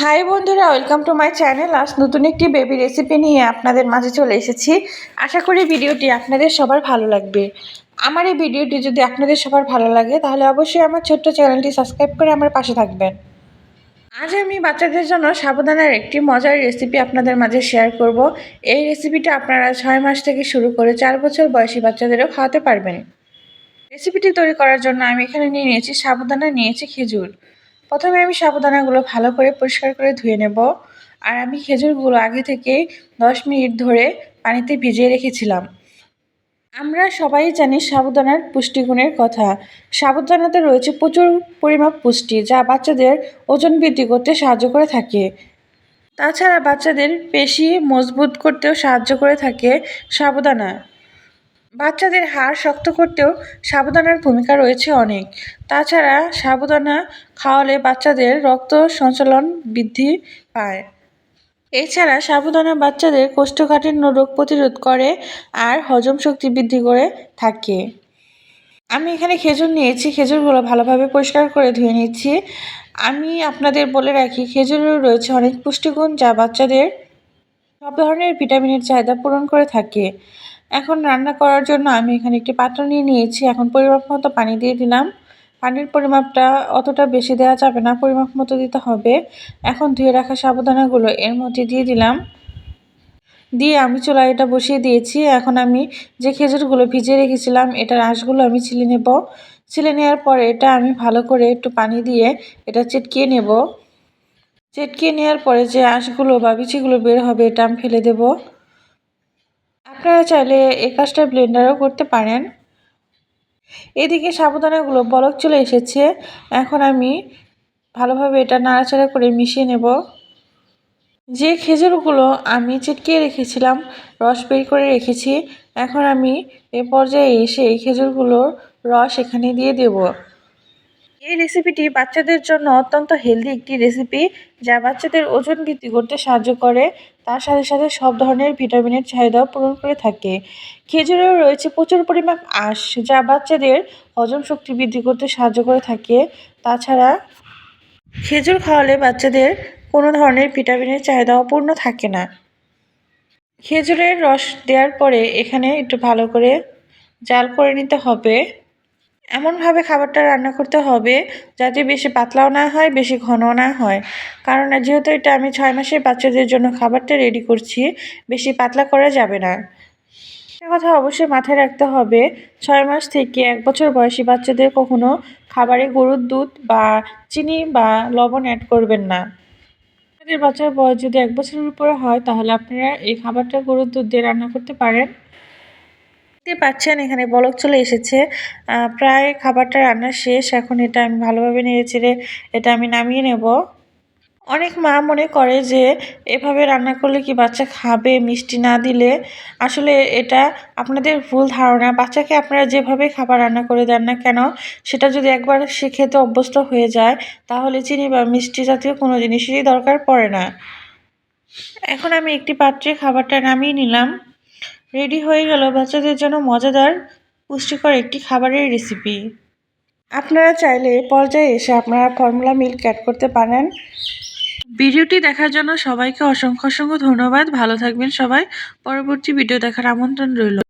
High বন্ধুরা, welcome to my channel. আজ নতুন একটি বেবি রেসিপি নিয়ে আপনাদের মাঝে চলে এসেছি। আশা করি ভিডিওটি আপনাদের সবার ভালো লাগবে। আমার এই ভিডিওটি যদি আপনাদের সবার ভালো লাগে, তাহলে অবশ্যই আমার ছোট্ট চ্যানেলটি সাবস্ক্রাইব করে আমার পাশে থাকবেন। আজ আমি বাচ্চাদের জন্য সাবধানের একটি মজার রেসিপি আপনাদের মাঝে শেয়ার করব। এই রেসিপিটা আপনারা ছয় মাস থেকে শুরু করে চার বছর বয়সী বাচ্চাদেরও খাওয়াতে পারবেন। রেসিপিটি তৈরি করার জন্য আমি এখানে নিয়ে নিয়েছি সাবুদানা নিয়েছি খেজুর। প্রথমে আমি সাবুদানাগুলো ভালো করে পরিষ্কার করে ধুয়ে নেব। আর আমি খেজুরগুলো আগে থেকেই দশ মিনিট ধরে পানিতে ভিজিয়ে রেখেছিলাম। আমরা সবাই জানি সাবুদানার পুষ্টিগুণের কথা। সাবুদানাতে রয়েছে প্রচুর পরিমাপ পুষ্টি, যা বাচ্চাদের ওজন বৃদ্ধি করতে সাহায্য করে থাকে। তাছাড়া বাচ্চাদের পেশি মজবুত করতেও সাহায্য করে থাকে সাবুদানা। বাচ্চাদের হাড় শক্ত করতেও সাবুদানার ভূমিকা রয়েছে অনেক। তাছাড়া সাবুদানা খাওয়ালে বাচ্চাদের রক্ত সঞ্চালন বৃদ্ধি পায়। এছাড়া সাবুদানা বাচ্চাদের কোষ্ঠকাঠিন্য রোগ প্রতিরোধ করে আর হজম শক্তি বৃদ্ধি করে থাকে। আমি এখানে খেজুর নিয়েছি, খেজুরগুলো ভালোভাবে পরিষ্কার করে ধুয়ে নিচ্ছি। আমি আপনাদের বলে রাখি খেজুরেও রয়েছে অনেক পুষ্টিগুণ যা বাচ্চাদের সব ধরনের ভিটামিনের চাহিদা পূরণ করে থাকে। এখন রান্না করার জন্য আমি এখানে একটি পাত্র নিয়ে নিয়েছি। এখন পরিমাপ মতো পানি দিয়ে দিলাম। পানির পরিমাপটা অতটা বেশি দেওয়া যাবে না, পরিমাপ মতো দিতে হবে। এখন ধুয়ে রাখা সাবধানাগুলো এর মধ্যে দিয়ে দিলাম। দিয়ে আমি চুলা এটা বসিয়ে দিয়েছি। এখন আমি যে খেজুরগুলো ভিজিয়ে রেখেছিলাম, এটার আঁশগুলো আমি ছিলে নেব। ছিলে নেওয়ার পরে এটা আমি ভালো করে একটু পানি দিয়ে এটা চেটকিয়ে নেব। চেটকিয়ে নেওয়ার পরে যে আঁশগুলো বা বিচিগুলো বের হবে, এটা আমি ফেলে দেব। আপনারা চাইলে এই কাজটা ব্লেন্ডারও করতে পারেন। এদিকে সাবধানাগুলো বলক চলে এসেছে। এখন আমি ভালোভাবে এটা নাড়াচাড়া করে মিশিয়ে নেব। যে খেজুরগুলো আমি চিটকিয়ে রেখেছিলাম, রস বের করে রেখেছি, এখন আমি এ পর্যায়ে এসে এই খেজুরগুলোর রস এখানে দিয়ে দেব। এই রেসিপিটি বাচ্চাদের জন্য অত্যন্ত হেলদি একটি রেসিপি যা বাচ্চাদের ওজন বৃদ্ধি করতে সাহায্য করে। তার সাথে সাথে সব ধরনের ভিটামিনের চাহিদাও পূরণ করে থাকে। খেজুরেও রয়েছে প্রচুর পরিমাণ আঁশ যা বাচ্চাদের হজম শক্তি বৃদ্ধি করতে সাহায্য করে থাকে। তাছাড়া খেজুর খাওয়ালে বাচ্চাদের কোনো ধরনের ভিটামিনের চাহিদা অপূর্ণ থাকে না। খেজুরের রস দেওয়ার পরে এখানে একটু ভালো করে জাল করে নিতে হবে। এমনভাবে খাবারটা রান্না করতে হবে যাতে বেশি পাতলাও না হয়, বেশি ঘনও না হয়। কারণ যেহেতু এটা আমি ছয় মাসের বাচ্চাদের জন্য খাবারটা রেডি করছি, বেশি পাতলা করা যাবে না। কথা অবশ্যই মাথায় রাখতে হবে, ছয় মাস থেকে এক বছর বয়সী বাচ্চাদের কখনো খাবারে গরুর দুধ বা চিনি বা লবণ অ্যাড করবেন না। আপনাদের বাচ্চার বয়স যদি এক বছরের উপরে হয়, তাহলে আপনারা এই খাবারটা গরুর দুধ দিয়ে রান্না করতে পারেন। দেখতে পাচ্ছেন, এখানে বলক চলে এসেছে। প্রায় খাবারটা রান্না শেষ, এখন এটা আমি ভালোভাবে নেড়ে চেড়ে এটা আমি নামিয়ে নেব। অনেক মা মনে করে যে, এভাবে রান্না করলে কি বাচ্চা খাবে মিষ্টি না দিলে? আসলে এটা আপনাদের ভুল ধারণা। বাচ্চাকে আপনারা যেভাবে খাবার রান্না করে দেন না কেন, সেটা যদি একবার সে খেতে অভ্যস্ত হয়ে যায়, তাহলে চিনি বা মিষ্টি জাতীয় কোনো জিনিসেরই দরকার পড়ে না। এখন আমি একটি পাত্রে খাবারটা নামিয়ে নিলাম। রেডি হয়ে গেল বাচ্চাদের জন্য মজাদার, পুষ্টিকর একটি খাবারের রেসিপি আপনারা চাইলে পর্যায়ে এসে আপনারা ফর্মুলা মিল্ক অ্যাড করতে পারেন। ভিডিওটি দেখার জন্য সবাইকে অসংখ্য অসংখ্য ধন্যবাদ। ভালো থাকবেন সবাই। পরবর্তী ভিডিও দেখার আমন্ত্রণ রইল।